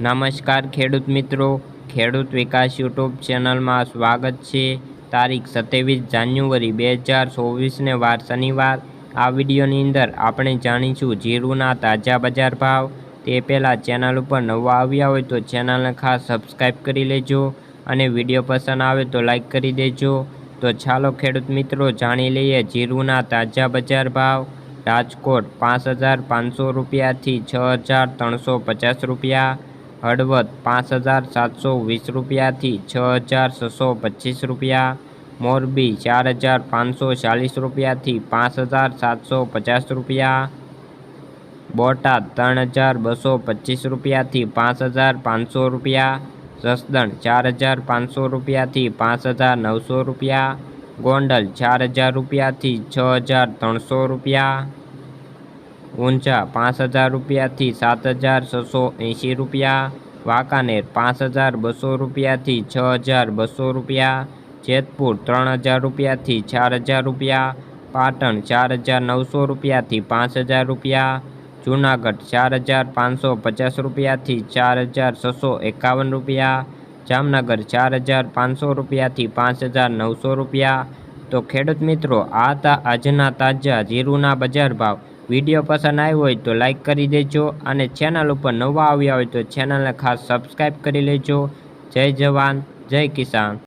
નમસ્કાર ખેડૂત મિત્રો. ખેડૂત વિકાસ યુટ્યુબ ચેનલમાં સ્વાગત છે. તારીખ સત્યાવીસ જાન્યુઆરી બે હજાર ચોવીસને વાર શનિવાર. આ વિડીયોની અંદર આપણે જાણીશું જીરુના તાજા બજાર ભાવ. તે પહેલાં ચેનલ ઉપર નવા આવ્યા હોય તો ચેનલને ખાસ સબસ્ક્રાઈબ કરી લેજો અને વીડિયો પસંદ આવે તો લાઈક કરી દેજો. તો ચાલો ખેડૂત મિત્રો જાણી લઈએ જીરુના તાજા બજાર ભાવ. રાજકોટ પાંચ હજાર પાંચસો રૂપિયાથી છ હજાર ત્રણસો પચાસ રૂપિયા. હળવદ પાંચ હજાર સાતસો વીસ રૂપિયાથી છ હજાર છસો પચીસ રૂપિયા. મોરબી ચાર હજાર પાંચસો ચાલીસ રૂપિયાથી પાંચ હજાર સાતસો પચાસ રૂપિયા. બોટાદ ત્રણ હજાર બસો પચીસ રૂપિયાથી પાંચ હજાર પાંચસો રૂપિયા. જસદણ ચાર હજાર પાંચસો રૂપિયાથી પાંચ હજાર નવસો રૂપિયા. ગોંડલ ચાર હજાર રૂપિયાથી છ હજાર ત્રણસો રૂપિયા. ઊંઝા પાંચ હજાર રૂપિયાથી સાત હજાર છસો એંશી રૂપિયા, વાંકાનેર પાંચ હજાર બસો રૂપિયાથી છ હજાર બસો રૂપિયા, જેતપુર ત્રણ હજાર રૂપિયાથી ચાર હજાર રૂપિયા, પાટણ ચાર હજાર નવસો રૂપિયાથી પાંચ હજાર રૂપિયા, જૂનાગઢ ચાર હજાર પાંચસો પચાસ રૂપિયાથી ચાર હજાર છસો એકાવન રૂપિયા, જામનગર ચાર હજાર પાંચસો રૂપિયાથી પાંચ હજાર નવસો રૂપિયા. તો ખેડૂત મિત્રો, આ હતા આજના તાજા જીરુના બજાર ભાવ. વીડિયો પસંદ આવ્યો હોય તો લાઇક કરી દેજો અને ચેનલ ઉપર નવા આવ્યા હોય તો ચેનલને ખાસ સબસ્ક્રાઈબ કરી લેજો. જય જવાન, જય કિસાન.